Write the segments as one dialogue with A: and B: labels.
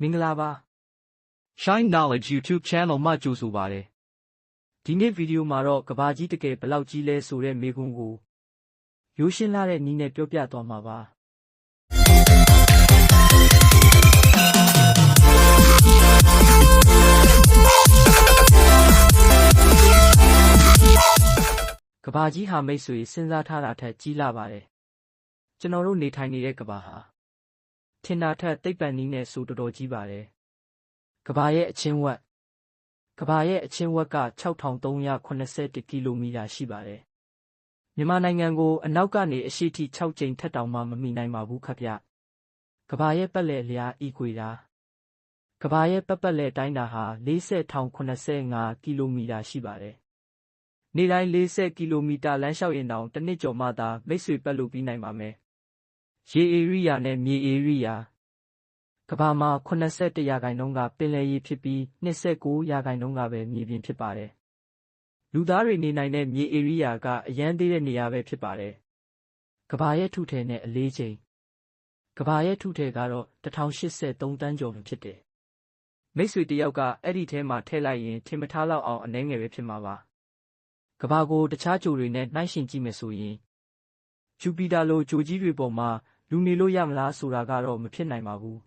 A: မင်္ဂလာပါ Shine Knowledge YouTube Channel မှာကြိုဆိုပါရစေဒီနေ့ဗီဒီယိုမှာတော့ကဘာကြီးတကယ်ဘယ်လောက်ကြီးလဲဆိုတဲ့မေးခွန်းကိုရိုးရှင်းလာတဲ့နည်းနဲ့ပြောပြသွားမှာပါကဘာကြီးဟာမိတ်ဆွေစဉ်းစားထားတာထက်ကြီးလာပါတယ်ကျွန်တော်တို့နေထိုင်နေတဲ့ကဘာဟာ ထင်တာထက်သိပ္ပံနည်းနဲ့ဆိုတော်တော်ကြီးပါတယ်ကဘာရဲ့အချင်းဝက်ကဘာရဲ့အချင်းဝက်က6381ကီလိုမီတာရှိပါတယ်မြန်မာနိုင်ငံကိုအနောက်ကနေအရှေ့ထိ6ကြိမ်ထက်တောင်မှမမီနိုင်ပါဘူးခဗျကဘာရဲ့ပတ်လည်အလျားဤခွေတာကဘာရဲ့ပတ်ပတ်လည်တိုင်းတာဟာ40085ကီလိုမီတာရှိပါတယ်နေတိုင်း40ကီလိုမီတာလမ်းလျှောက်ရင်တောင်တစ်နှစ်ကျော်မှသာမိတ်ဆွေပတ်လို့ပြီးနိုင်ပါမယ် ရေဧရိယာနဲ့မြေဧရိယာကဘာမှာ81ရာခိုင်နှုန်းကပင်လယ်ရေဖြစ်ပြီး29ရာခိုင်နှုန်းကပဲမြေပြင်ဖြစ်ပါတယ်လူသားတွေနေနိုင်တဲ့မြေဧရိယာကအရန်သေးတဲ့နေရာပဲဖြစ်ပါတယ်ကဘာရဲ့ထုထဲနဲ့အလေးချိန်ကဘာရဲ့ထုထဲကတော့1083တန်းကျော်ဖြစ်တယ်မိတ်ဆွေတယောက်ကအဲ့ဒီထဲမှာထည့်လိုက်ရင်ထင်မထားလောက်အောင်အနှဲငယ်ပဲဖြစ်မှာပါကဘာကိုတခြားဂျိုတွေနဲ့နှိုင်းယှဉ်ကြည့်မယ်ဆိုရင်ဂျူပီတာလိုဂျိုကြီးတွေပေါ်မှာ လူနေလို့ရမလားဆိုတာကတော့မဖြစ်နိုင်ပါဘူး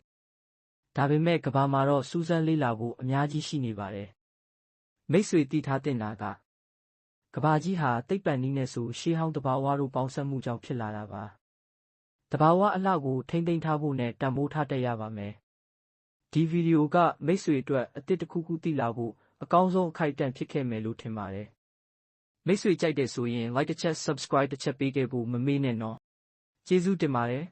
A: ဒါပေမဲ့ကဘာမှာတော့စူးစမ်းလေ့လာဖို့အများကြီးရှိနေပါတယ်မိတ်ဆွေသိထားတင်တာကကဘာကြီးဟာတိတ်ပံနည်းနဲ့ဆိုရှေးဟောင်းတဘာဝတို့ပေါင်းစပ်မှုကြောင့်ဖြစ်လာတာပါတဘာဝအလှကိုထိမ့်သိမ်းထားဖို့နဲ့တံမိုးထားတတ်ရပါမယ်ဒီဗီဒီယိုကမိတ်ဆွေအတွက်အသစ်တစ်ခုခုသိလာဖို့အကောင်းဆုံးအခိုက်အတန့်ဖြစ်ခဲ့မယ်လို့ထင်ပါတယ်မိတ်ဆွေကြိုက်တယ်ဆိုရင် like တစ်ချက် subscribe တစ်ချက်ပေးခဲ့ဖို့မမေ့နဲ့နော်ကျေးဇူးတင်ပါတယ်